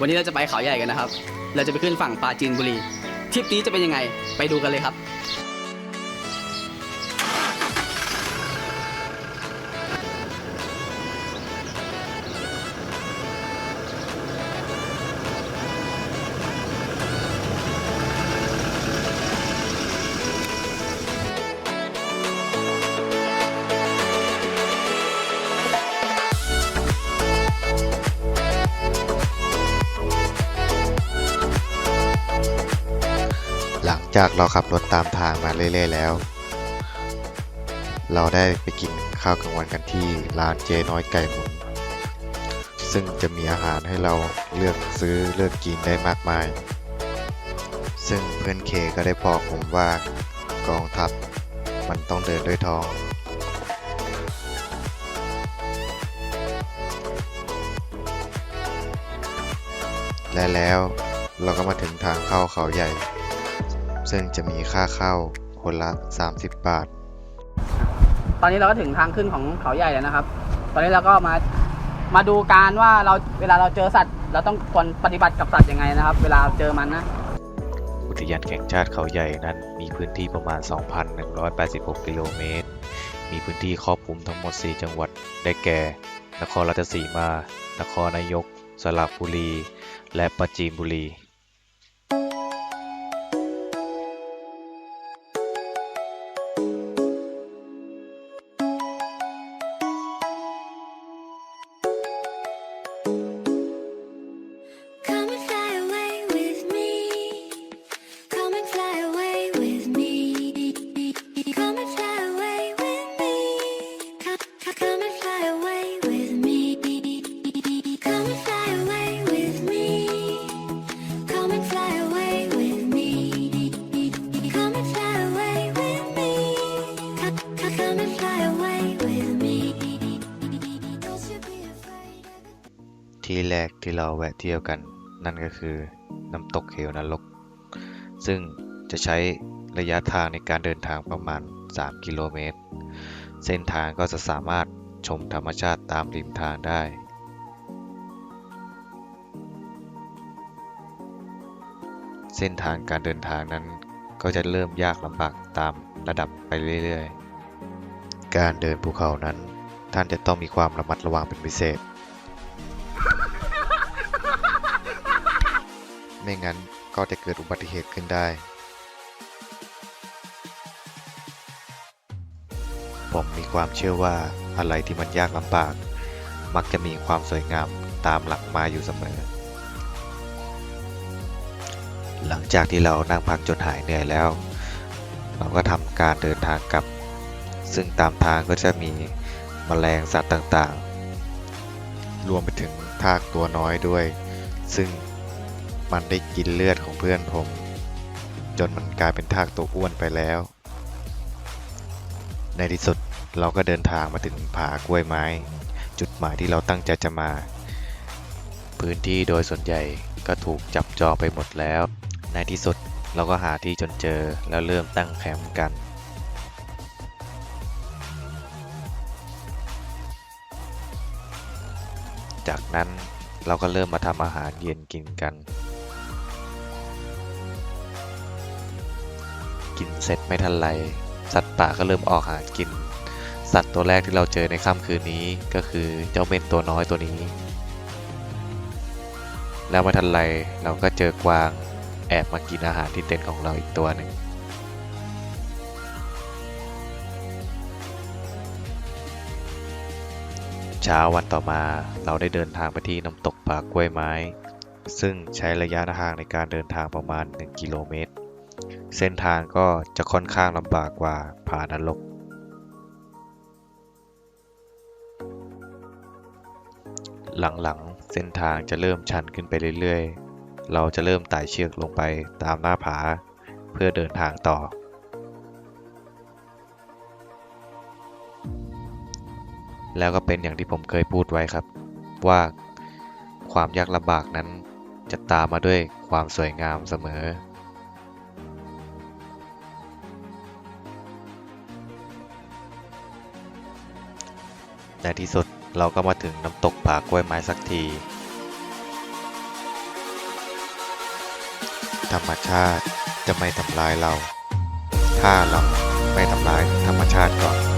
วันนี้เราจะไปเขาใหญ่กันนะครับ เราจะไปขึ้นฝั่งปราจีนบุรีทริปนี้จะเป็นยังไง ไปดูกันเลยครับ จากเราขับรถตามทางมาเรื่อยๆแล้ว เราได้ไปกินข้าวกลางวันกันที่ร้านเจ๊น้อยไก่หมุน ซึ่งจะมีอาหารให้เราเลือกซื้อเลือกกินได้มากมาย ซึ่งเพื่อนเคก็ได้บอกผมว่ากองทัพมันต้องเดินด้วยท้องและแล้วเราก็มาถึงทางเข้าเขาใหญ่ ซึ่งจะมีค่าเข้าคนละ 30 บาท ตอนนี้เราก็ถึงทางขึ้นของเขาใหญ่แล้วนะครับ ตอนนี้เราก็มามาดูการว่าเราเวลาเราเจอสัตว์ เราต้องควรปฏิบัติกับสัตว์ยังไงนะครับ เวลาเจอมันนะอุทยานแห่งชาติเขาใหญ่นั้น มีพื้นที่ประมาณ 2,186 กิโลเมตร มีพื้นที่ครอบคลุมทั้งหมด 4 จังหวัด ได้แก่ นครราชสีมา นครนายก สระบุรี และปราจีนบุรี ที่แรกที่เราแวะเที่ยวกันนั่นก็คือน้ำตกเหวนรก ซึ่งจะใช้ระยะทางในการเดินทางประมาณ 3 กิโลเมตร เส้นทางก็จะสามารถชมธรรมชาติตามริมทางได้ เส้นทางการเดินทางนั้น ก็จะเริ่มยากลำบากตามระดับไปเรื่อยๆ การเดินภูเขานั้น ท่านจะต้องมีความระมัดระวังเป็นพิเศษ ไม่งั้นก็จะเกิดอุบัติเหตุขึ้นได้ ผมมีความเชื่อว่าอะไรที่มันยากลำบาก มักจะมีความสวยงามตามหลังมาอยู่เสมอ หลังจากที่เรานั่งพักจนหายเหนื่อยแล้ว เราก็ทำการเดินทางกลับ ซึ่งตามทางก็จะมีแมลงสัตว์ต่างๆ รวมไปถึงทากตัวน้อยด้วย ซึ่งมันได้กินเลือดของเพื่อนผม จนมันกลายเป็นทากตัวอ้วนไปแล้ว ในที่สุดเราก็เดินทางมาถึงผากล้วยไม้ จุดหมายที่เราตั้งใจจะมา พื้นที่โดยส่วนใหญ่ก็ถูกจับจองไปหมดแล้ว ในที่สุดเราก็หาที่จนเจอแล้วเริ่มตั้งแคมป์กันจากนั้นเราก็เริ่มมาทำอาหารเย็นกินกัน กินเสร็จไม่ทันไร สัตว์ป่าก็เริ่มออกหากิน สัตว์ตัวแรกที่เราเจอในค่ำคืนนี้ก็คือเจ้าเม่นตัวน้อยตัวนี้ แล้วไม่ทันไรเราก็เจอกวาง แอบมากินอาหารที่เต็นท์ของเราอีกตัวหนึ่งเช้าวันต่อมาเราได้เดินทางไปที่น้ำตกผากล้วยไม้ ซึ่งใช้ระยะทางในการเดินทางประมาณ 1 กิโลเมตร เส้นทางก็จะค่อนข้างลำบากกว่าผานรกหลังๆ เส้นทางจะเริ่มชันขึ้นไปเรื่อยๆ เราจะเริ่มไต่เชือกลงไปตามหน้าผาเพื่อเดินทางต่อ แล้วก็เป็นอย่างที่ผมเคยพูดไว้ครับ ว่าความยากลำบากนั้นจะตามมาด้วยความสวยงามเสมอ ในที่สุดเราก็มาถึงน้ำตกผากล้วยไม้สักที ธรรมชาติจะไม่ทำร้ายเรา ถ้าเราไม่ทำร้ายธรรมชาติก่อน